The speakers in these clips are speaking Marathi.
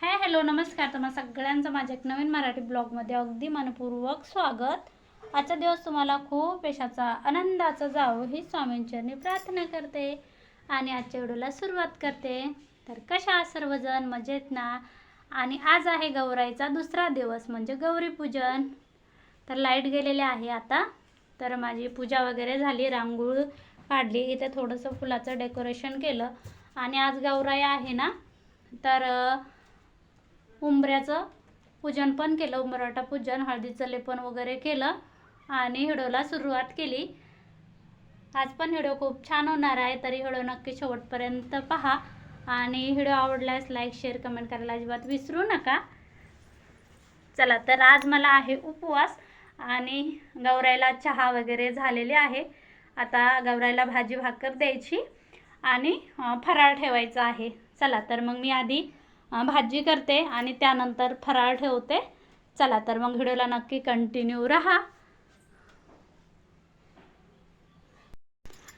हाय हॅलो नमस्कार. तुम्हाला सगळ्यांचं माझ्या एक नवीन मराठी ब्लॉगमध्ये अगदी मनपूर्वक स्वागत. आजचा दिवस तुम्हाला खूप यशाचा आनंदाचा जावो ही स्वामींचरणी प्रार्थना करते. आणि आजच्या व्हिडिओला सुरुवात करते. तर कशा सर्वजण मजेत ना? आणि आज आहे गौराईचा दुसरा दिवस म्हणजे गौरीपूजन तर लाइट गेलेले आहे आता. तर माझी पूजा वगैरे झाली रांगोळ काढली इथे थोडंसं फुलाचं डेकोरेशन केलं. आणि आज गौराई आहे ना? तर उंबऱ्याचं पूजन पण केलं उंबराटा पूजन हळदीचं लेपन वगैरे केलं आणि हिडोला सुरुवात केली. आज पण हिडो खूप छान होणार आहे तरी हिडो नक्की शेवटपर्यंत पहा. आणि हिडो आवडल्यास लाईक शेअर कमेंट करायला अजिबात विसरू नका. चला तर आज मला आहे उपवास आणि गौरायला चहा वगैरे झालेले आहे. आता गौराईला भाजी भाकर द्यायची आणि फराळ ठेवायचा आहे. चला तर मग मी आधी भाजी करते आणि त्यानंतर फराळ ठेवते. चला तर मग व्हिडिओला नक्की कंटिन्यू राहा.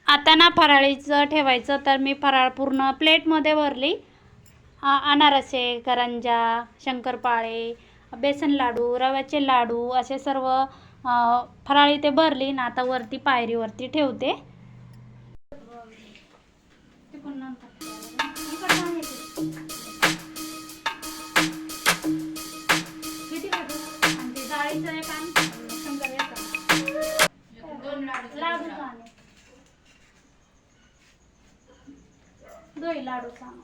आता ना फराळीचं ठेवायचं तर मी फराळ पूर्ण प्लेटमध्ये भरली. अनारसे करंजा शंकरपाळे बेसन लाडू रव्याचे लाडू असे सर्व फराळी ते भरली. ना आता वरती पायरीवरती ठेवते. लाडू दोन लाडू सांग.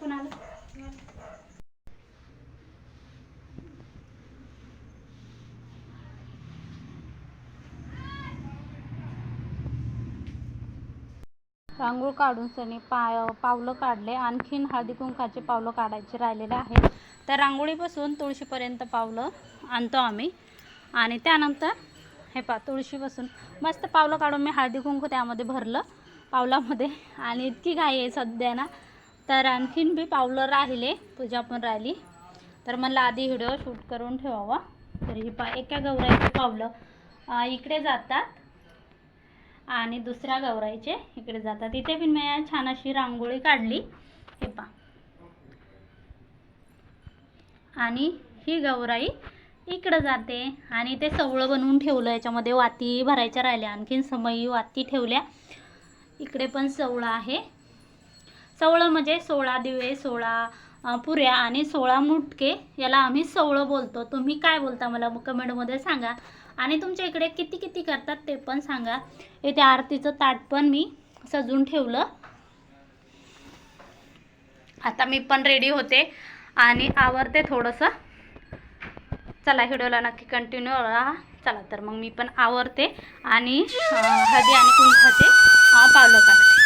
कुणाला? रांगोळ काढून सनी पाय पावलं काढले. आणखीन हळदी कुंकाचे पावलं काढायचे राहिलेले आहे तर रांगोळीपासून तुळशीपर्यंत पावलं आणतो आम्ही. आणि त्यानंतर हे पा तुळशीपासून मस्त पावलं काढून मी हळदी कुंकू त्यामध्ये भरलं पावलामध्ये. आणि इतकी घाई आहे सध्या ना. तर आणखीन बी पावलं राहिले पूजा पण राहिली. तर मला आधी व्हिडिओ शूट करून ठेवावा. तर ही पा एका गौराईचे पावलं इकडे जातात. आणि दुसऱ्या गौराईचे इकडे जातात. इथे पण मी छान अशी रांगोळी काढली. हे पा आणि ही गौराई इकडं जाते. आणि ते सवळं बनवून ठेवलं. याच्यामध्ये वाती भरायच्या राहिल्या. आणखीन समयी वाती ठेवल्या. इकडे पण सवळं आहे. सवळं म्हणजे सोळा दिवे सोळा पुऱ्या आणि सोळा मुटके. याला आम्ही सवळं बोलतो. तुम्ही काय बोलता मला कमेंटमध्ये सांगा. आणि तुमच्या इकडे किती किती करतात ते पण सांगा. इथे आरतीचं ताट पण मी सजून ठेवलं. आता मी पण रेडी होते. आणि आवरते थोडंसं. चला व्हिडिओला नक्की कंटिन्यू राहा चला तर मग मी पण आवरते आणि हळदी आणि कुंकाचे पावलं काढते.